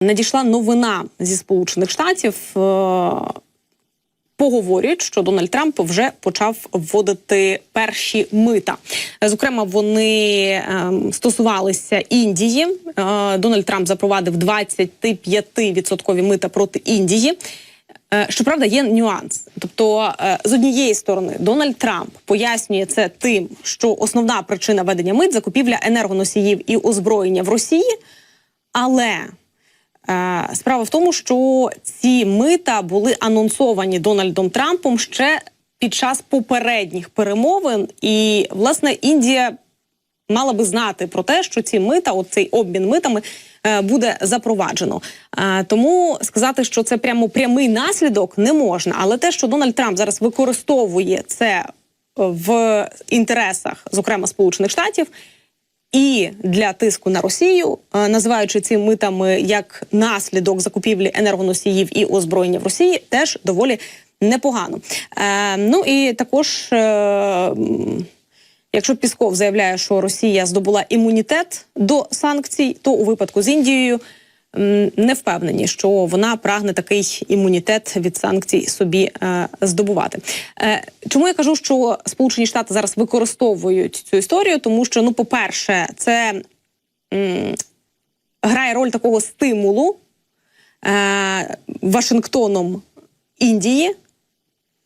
надійшла новина зі Сполучених Штатів. е, Поговорюють, що Дональд Трамп вже почав вводити перші мита. Зокрема, вони ем, стосувалися Індії. Е, Дональд Трамп запровадив 25% мита проти Індії. Е, Щоправда, є нюанс. Тобто, з однієї сторони, Дональд Трамп пояснює це тим, що основна причина ведення мит закупівля енергоносіїв і озброєння в Росії, але Справа в тому, що ці мита були анонсовані Дональдом Трампом ще під час попередніх перемовин, і власне Індія мала би знати про те, що ці мита, от цей обмін митами, е, буде запроваджено. Е, Тому сказати, що це прямо прямий наслідок, не можна. Але те, що Дональд Трамп зараз використовує це в інтересах, зокрема Сполучених Штатів. І для тиску на Росію, е, називаючи ці митами як наслідок закупівлі енергоносіїв і озброєння в Росії, теж доволі непогано. Е, ну і також, е, якщо Пісков заявляє, що Росія здобула імунітет до санкцій, то у випадку з Індією не впевнені, що вона прагне такий імунітет від санкцій собі е, здобувати. Е, чому я кажу, що Сполучені Штати зараз використовують цю історію? Тому що, ну, по-перше, це грає роль такого стимулу е, Вашингтоном Індії.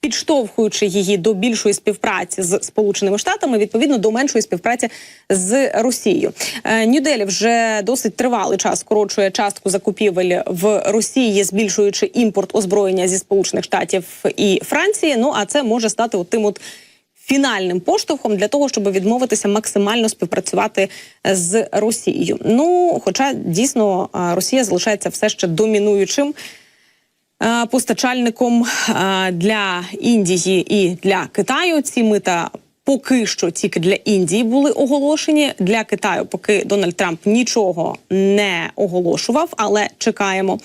Підштовхуючи її до більшої співпраці з Сполученими Штатами, відповідно до меншої співпраці з Росією. Нью-Делі вже досить тривалий час скорочує частку закупівель в Росії, збільшуючи імпорт озброєння зі Сполучених Штатів і Франції. Ну а це може стати от тим от фінальним поштовхом для того, щоб відмовитися максимально співпрацювати з Росією. Ну, хоча дійсно е, Росія залишається все ще домінуючим. Е, Постачальником е, для Індії і для Китаю ці мита поки що тільки для Індії були оголошені. Для Китаю поки Дональд Трамп нічого не оголошував, але чекаємо.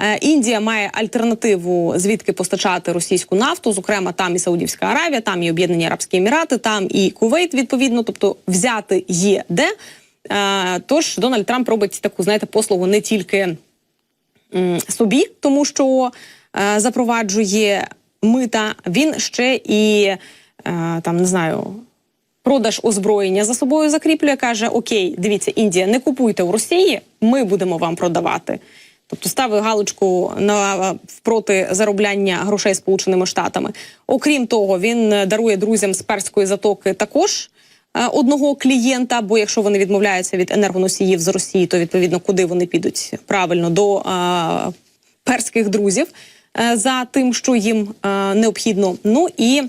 Е, Індія має альтернативу, звідки постачати російську нафту. Зокрема, там і Саудівська Аравія, там і Об'єднані Арабські Емірати, там і Кувейт. Відповідно, тобто взяти є де. Тож Дональд Трамп робить таку, знаєте, послугу не тільки собі, тому що е, запроваджує мита. Він ще і е, там не знаю. Продаж озброєння за собою закріплює, каже: Окей, дивіться, Індія, не купуйте у Росії, ми будемо вам продавати. Тобто ставить галочку на впроти заробляння грошей Сполученими Штатами. Окрім того, він дарує друзям з перської затоки також одного клієнта. Бо якщо вони відмовляються від енергоносіїв з Росії, то відповідно куди вони підуть правильно до е, перських друзів е, за тим, що їм е, необхідно. Ну і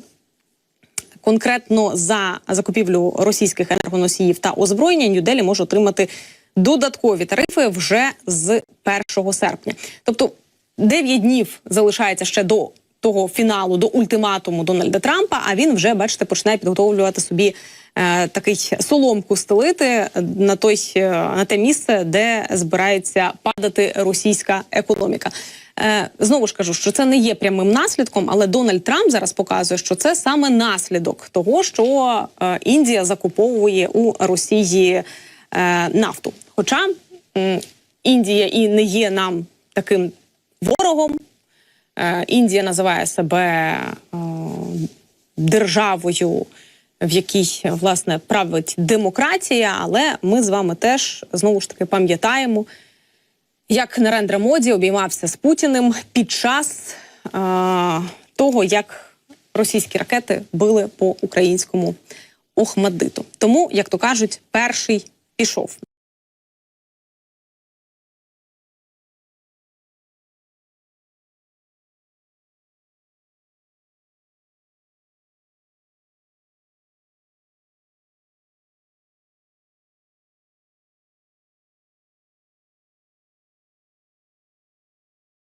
конкретно за закупівлю російських енергоносіїв та озброєння Нью-Делі може отримати додаткові тарифи вже з 1 серпня. Тобто 9 днів залишається ще до того фіналу, до ультиматуму Дональда Трампа. А він вже, бачите, починає підготовлювати собі е, такий соломку стелити на той е, на те місце, де збирається падати російська економіка. Е, знову ж кажу, що це не є прямим наслідком, але Дональд Трамп зараз показує, що це саме наслідок того, що е, Індія закуповує у Росії е, нафту. Хоча Індія і не є нам таким ворогом. Е, Індія називає себе е, державою, в якій власне править демократія, але ми з вами теж знову ж таки пам'ятаємо, як Нарендра Моді обіймався з Путіним під час е, того, як російські ракети били по українському Охмадиту. Тому, як то кажуть, перший пішов.